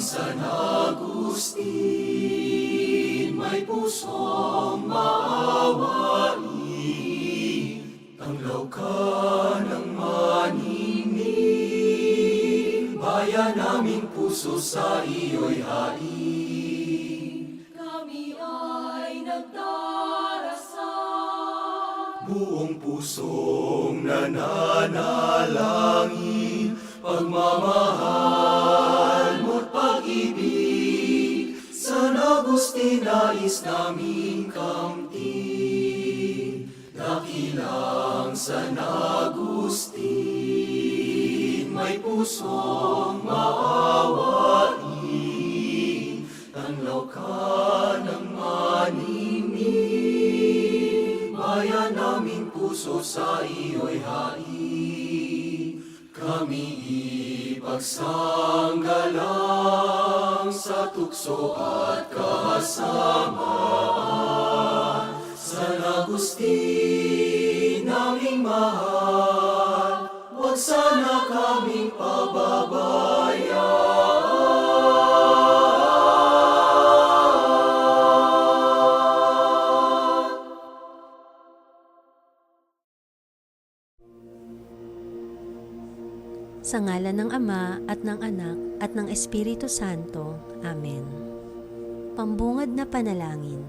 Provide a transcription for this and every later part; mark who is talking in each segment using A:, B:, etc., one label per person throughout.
A: San Agustin, may pusong maawain, tanglaw ka ng maningning, bayan naming puso sa iyo'y hain.
B: Kami ay nagdarasal.
A: Buong pusong nananalangin, pagmamahal San Agustin nais naming kamtin. Dakilang San Agustin, may pusong maawain, tanlaw ka ng maningning, bayan naming puso sa iyo'y hain. Kami ipagsanggalang sa tukso at kasamaan. San Agustin, naming mahal, huwag sana kaming pababayaan.
C: Sa ngala ng Ama at ng Anak at ng Espiritu Santo. Amen. Pambungad na panalangin.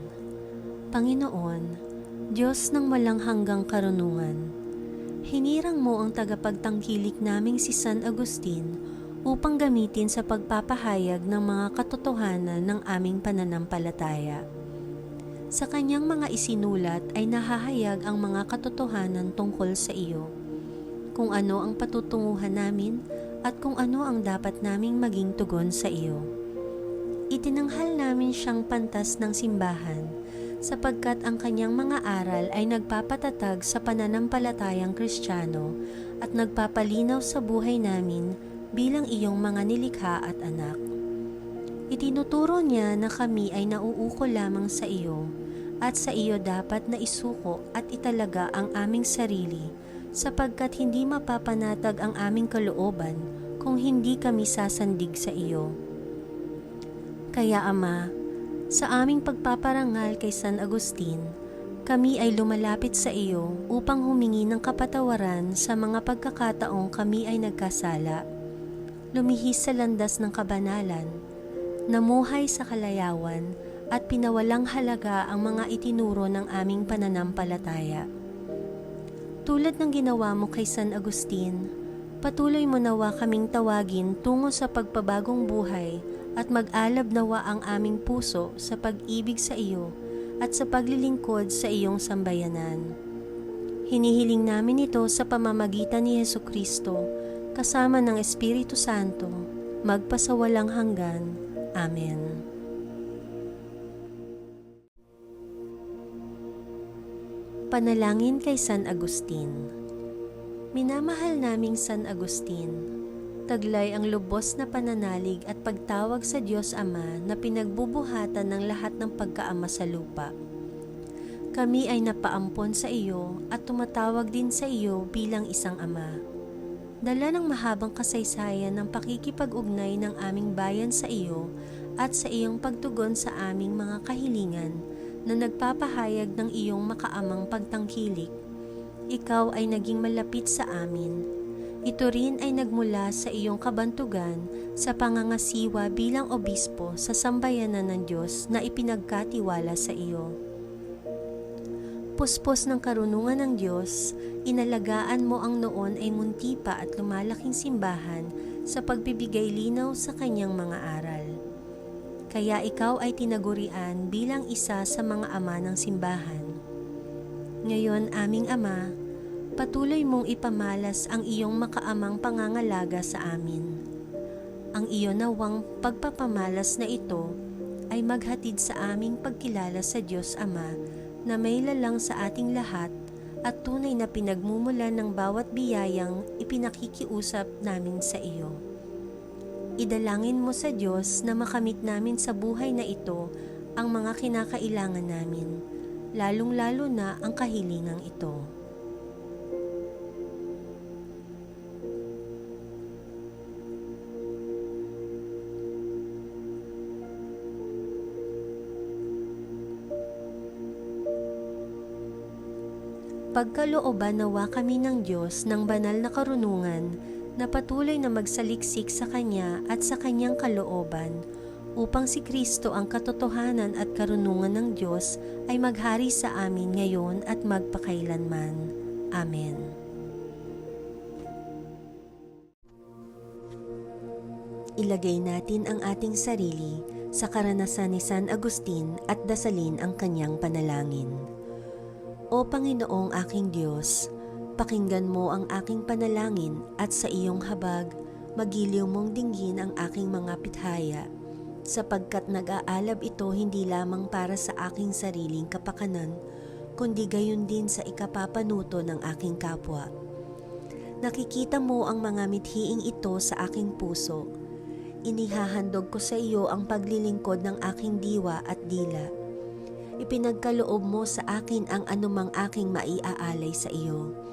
C: Panginoon, Diyos ng walang hanggang karunungan, hinirang mo ang tagapagtangkilik naming si San Agustin upang gamitin sa pagpapahayag ng mga katotohanan ng aming pananampalataya. Sa kanyang mga isinulat ay nahahayag ang mga katotohanan tungkol sa iyo kung ano ang patutunguhan namin at kung ano ang dapat naming maging tugon sa iyo. Itinanghal namin siyang pantas ng simbahan sapagkat ang kanyang mga aral ay nagpapatatag sa pananampalatayang kristyano at nagpapalinaw sa buhay namin bilang iyong mga nilikha at anak. Itinuturo niya na kami ay nauuko lamang sa iyo at sa iyo dapat na isuko at italaga ang aming sarili sapagkat hindi mapapanatag ang aming kalooban kung hindi kami sasandig sa iyo. Kaya Ama, sa aming pagpaparangal kay San Agustin, kami ay lumalapit sa iyo upang humingi ng kapatawaran sa mga pagkakataong kami ay nagkasala, lumihis sa landas ng kabanalan, namuhay sa kalayawan at pinawalang halaga ang mga itinuro ng aming pananampalataya. Tulad ng ginawa mo kay San Agustin, patuloy mo nawa kaming tawagin tungo sa pagpabagong buhay at mag-alab nawa ang aming puso sa pag-ibig sa iyo at sa paglilingkod sa iyong sambayanan. Hinihiling namin ito sa pamamagitan ni Yesu Kristo, kasama ng Espiritu Santo, magpasawalang hanggan. Amen. Panalangin kay San Agustin Minamahal naming San Agustin, taglay ang lubos na pananalig at pagtawag sa Diyos Ama na pinagbubuhatan ng lahat ng pagkaama sa lupa. Kami ay napaampon sa iyo at tumatawag din sa iyo bilang isang ama. Dala ng mahabang kasaysayan ng pakikipag-ugnay ng aming bayan sa iyo at sa iyong pagtugon sa aming mga kahilingan, na nagpapahayag ng iyong makaamang pagtangkilik. Ikaw ay naging malapit sa amin. Ito rin ay nagmula sa iyong kabantugan sa pangangasiwa bilang obispo sa sambayanan ng Diyos na ipinagkatiwala sa iyo. Puspos ng karunungan ng Diyos, inalagaan mo ang noon ay munti pa at lumalaking simbahan sa pagbibigay linaw sa kanyang mga aral. Kaya ikaw ay tinagurian bilang isa sa mga ama ng simbahan. Ngayon, aming ama, patuloy mong ipamalas ang iyong makaamang pangangalaga sa amin. Ang iyo nawang pagpapamalas na ito ay maghatid sa aming pagkilala sa Diyos Ama na may lalang sa ating lahat at tunay na pinagmumulan ng bawat biyayang ipinakikiusap namin sa iyo idalangin mo sa Diyos na makamit namin sa buhay na ito ang mga kinakailangan namin, lalong-lalo na ang kahilingang ito. Pagkalooban nawa kami ng Diyos ng banal na karunungan na patuloy na magsaliksik sa Kanya at sa Kanyang kalooban upang si Kristo ang katotohanan at karunungan ng Diyos ay maghari sa amin ngayon at magpakailanman. Amen. Ilagay natin ang ating sarili sa karanasan ni San Agustin at dasalin ang kanyang panalangin. O Panginoong aking Diyos, pakinggan mo ang aking panalangin at sa iyong habag, magiliw mong dinggin ang aking mga pithaya, sapagkat nag-aalab ito hindi lamang para sa aking sariling kapakanan, kundi gayon din sa ikapapanuto ng aking kapwa. Nakikita mo ang mga mithiing ito sa aking puso. Inihahandog ko sa iyo ang paglilingkod ng aking diwa at dila. Ipinagkaloob mo sa akin ang anumang aking maiaalay sa iyo.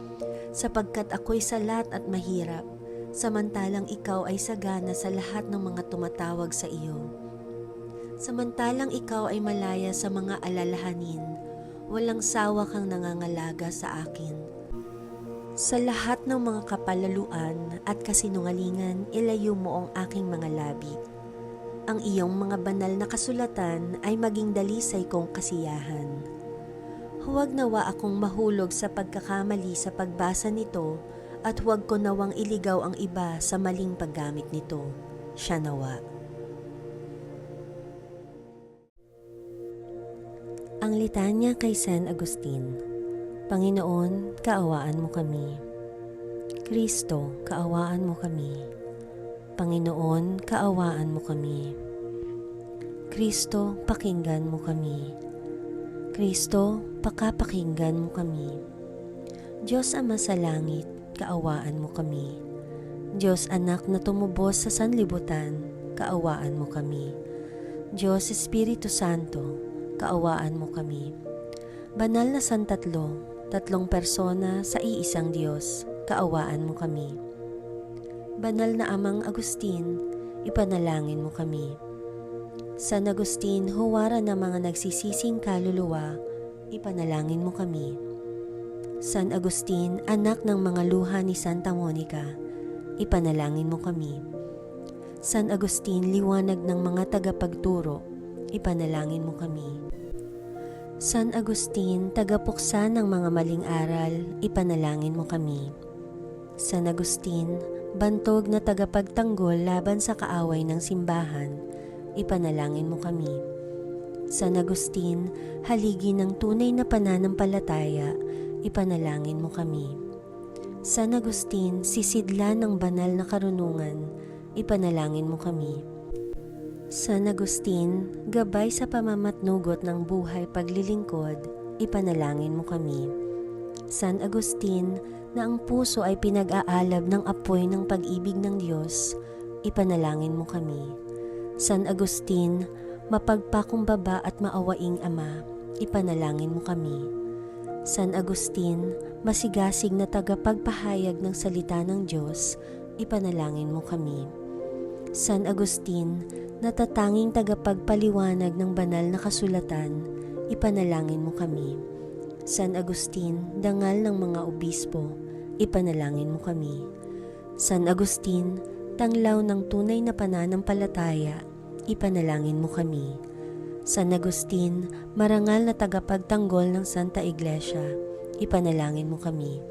C: Sapagkat ako'y salat at mahirap, samantalang ikaw ay sagana sa lahat ng mga tumatawag sa iyo. Samantalang ikaw ay malaya sa mga alalahanin, walang sawa kang nangangalaga sa akin. Sa lahat ng mga kapalaluan at kasinungalingan, ilayo mo ang aking mga labi. Ang iyong mga banal na kasulatan ay maging dalisay kong kasiyahan. Huwag nawa akong mahulog sa pagkakamali sa pagbasa nito at huwag ko nawang iligaw ang iba sa maling paggamit nito. Siya nawa. Ang litanya kay San Agustin Panginoon, kaawaan mo kami. Kristo, kaawaan mo kami. Panginoon, kaawaan mo kami. Kristo, pakinggan mo kami. Kristo, pakapakinggan mo kami. Diyos Ama sa langit, kaawaan mo kami. Diyos Anak na tumubos sa sanlibutan, kaawaan mo kami. Diyos Espiritu Santo, kaawaan mo kami. Banal na Santatlo, tatlong persona sa iisang Diyos, kaawaan mo kami. Banal na Amang Agustin, ipanalangin mo kami. San Agustin, huwara ng mga nagsisising kaluluwa, ipanalangin mo kami. San Agustin, anak ng mga luha ni Santa Monica, ipanalangin mo kami. San Agustin, liwanag ng mga tagapagturo, ipanalangin mo kami. San Agustin, tagapuksa ng mga maling aral, ipanalangin mo kami. San Agustin, bantog na tagapagtanggol laban sa kaaway ng simbahan, ipanalangin mo kami. San Agustin, haligi ng tunay na pananampalataya, ipanalangin mo kami. San Agustin, sisidla ng banal na karunungan, ipanalangin mo kami. San Agustin, gabay sa pamamatnugot ng buhay paglilingkod, ipanalangin mo kami. San Agustin, na ang puso ay pinag-aalab ng apoy ng pag-ibig ng Diyos, ipanalangin mo kami. San Agustin, mapagpakumbaba at maawaing Ama, ipanalangin mo kami. San Agustin, masigasig na tagapagpahayag ng salita ng Diyos, ipanalangin mo kami. San Agustin, natatanging tagapagpaliwanag ng banal na kasulatan, ipanalangin mo kami. San Agustin, dangal ng mga obispo, ipanalangin mo kami. San Agustin, tanglaw ng tunay na pananampalataya, ipanalangin mo kami. San Agustin, marangal na tagapagtanggol ng Santa Iglesia, ipanalangin mo kami.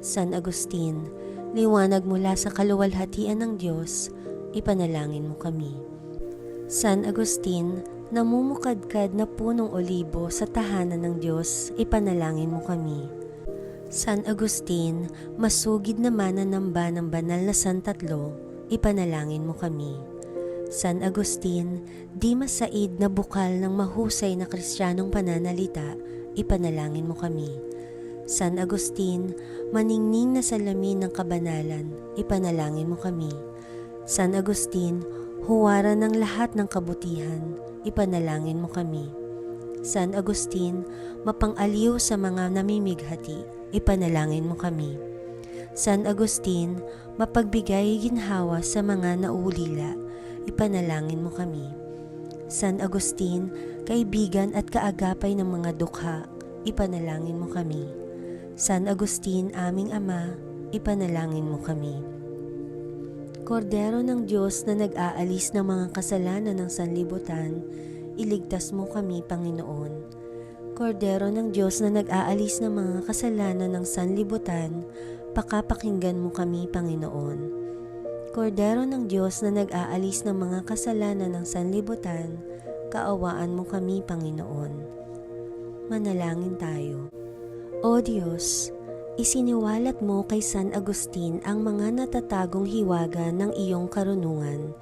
C: San Agustin, liwanag mula sa kaluwalhatian ng Diyos, ipanalangin mo kami. San Agustin, namumukadkad na punong olibo sa tahanan ng Diyos, ipanalangin mo kami. San Agustin, masugid na mananamba ng banal na santatlo, ipanalangin mo kami. San Agustin, di masaid na bukal ng mahusay na kristyanong pananalita, ipanalangin mo kami. San Agustin, maningning na salamin ng kabanalan, ipanalangin mo kami. San Agustin, Huwara ng lahat ng kabutihan, ipanalangin mo kami. San Agustin, mapang-aliw sa mga namimighati, ipanalangin mo kami. San Agustin, mapagbigay ginhawa sa mga naulila, ipanalangin mo kami. San Agustin, kaibigan at kaagapay ng mga dukha, ipanalangin mo kami. San Agustin, aming Ama, ipanalangin mo kami. Kordero ng Diyos na nag-aalis ng mga kasalanan ng sanlibutan, iligtas mo kami, Panginoon. Kordero ng Diyos na nag-aalis ng mga kasalanan ng sanlibutan, pakapakinggan mo kami, Panginoon. Kordero ng Diyos na nag-aalis ng mga kasalanan ng sanlibutan, kaawaan mo kami, Panginoon. Manalangin tayo. O Diyos, isiniwalat mo kay San Agustin ang mga natatagong hiwaga ng iyong karunungan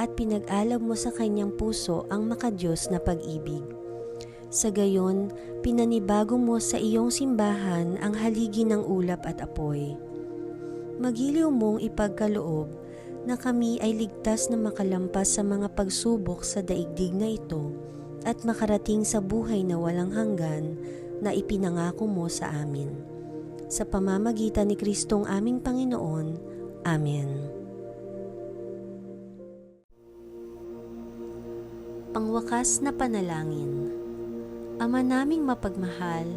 C: at pinag-alab mo sa kanyang puso ang makadiyos na pag-ibig. Sa gayon, pinanibago mo sa iyong simbahan ang haligi ng ulap at apoy. Magiliw mong ipagkaloob na kami ay ligtas na makalampas sa mga pagsubok sa daigdig na ito at makarating sa buhay na walang hanggan na ipinangako mo sa amin. Sa pamamagitan ni Kristong aming Panginoon. Amen. Pangwakas na panalangin Ama naming mapagmahal,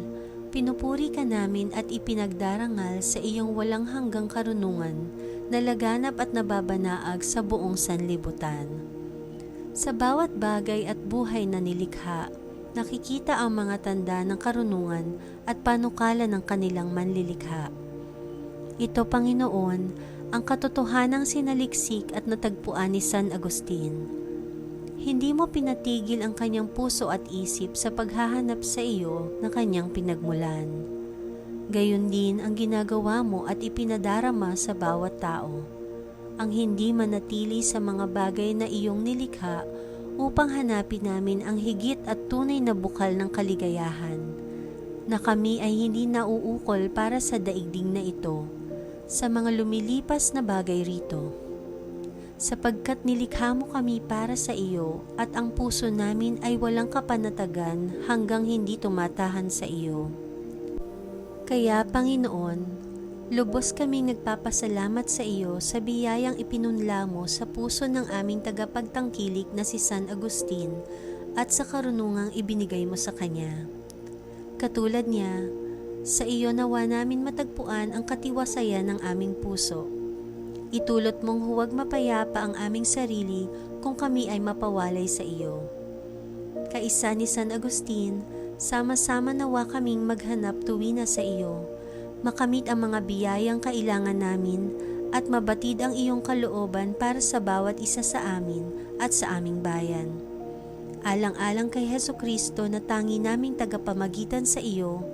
C: pinupuri ka namin at ipinagdarangal sa iyong walang hanggang karunungan na laganap at nababanaag sa buong sanlibutan. Sa bawat bagay at buhay na nilikha, nakikita ang mga tanda ng karunungan at panukala ng kanilang manlilikha. Ito, Panginoon, ang katotohanang sinaliksik at natagpuan ni San Agustin. Hindi mo pinatigil ang kanyang puso at isip sa paghahanap sa iyo na kanyang pinagmulan. Gayon din ang ginagawa mo at ipinadarama sa bawat tao. Ang hindi manatili sa mga bagay na iyong nilikha upang hanapin namin ang higit at tunay na bukal ng kaligayahan, na kami ay hindi nauukol para sa daigdig na ito, sa mga lumilipas na bagay rito sapagkat nilikha mo kami para sa iyo at ang puso namin ay walang kapanatagan hanggang hindi tumatahan sa iyo. Kaya Panginoon, lubos kaming nagpapasalamat sa iyo sa biyayang ipinunla mo sa puso ng aming tagapagtangkilik na si San Agustin at sa karunungang ibinigay mo sa kanya. Katulad niya, sa iyo nawa namin matagpuan ang katiwasayan ng aming puso Itulot mong huwag mapayapa ang aming sarili kung kami ay mapawalay sa iyo. Kaisa ni San Agustin, sama-sama nawa kaming maghanap tuwi na sa iyo, makamit ang mga biyayang kailangan namin at mabatid ang iyong kalooban para sa bawat isa sa amin at sa aming bayan. Alang-alang kay Heso Kristo na tangi naming tagapamagitan sa iyo,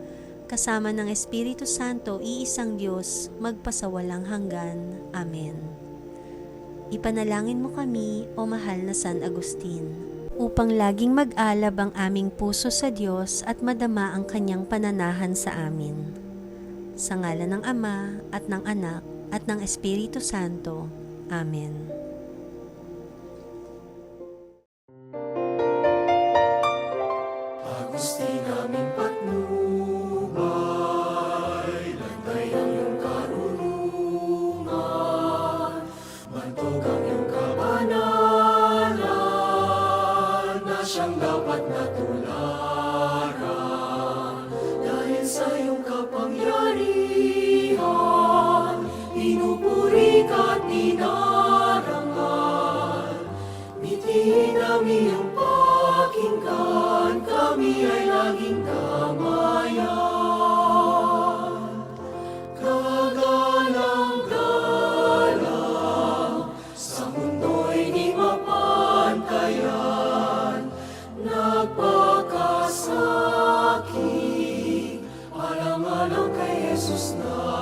C: kasama ng Espiritu Santo, iisang Diyos, magpasawalang hanggan. Amen. Ipanalangin mo kami, O mahal na San Agustin, upang laging mag-alab ang aming puso sa Diyos at madama ang kanyang pananahan sa amin. Sa ngalan ng Ama at ng Anak at ng Espiritu Santo. Amen.
A: Alang-alang kay Jesus na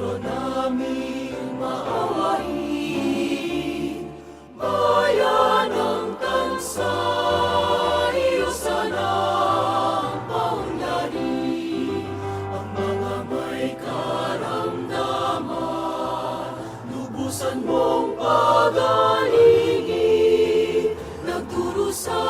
A: Kristo naming maawain, bayan iyo sana ang paunlari, ang mga may karamdaman, lubusan mong pagalingin, sa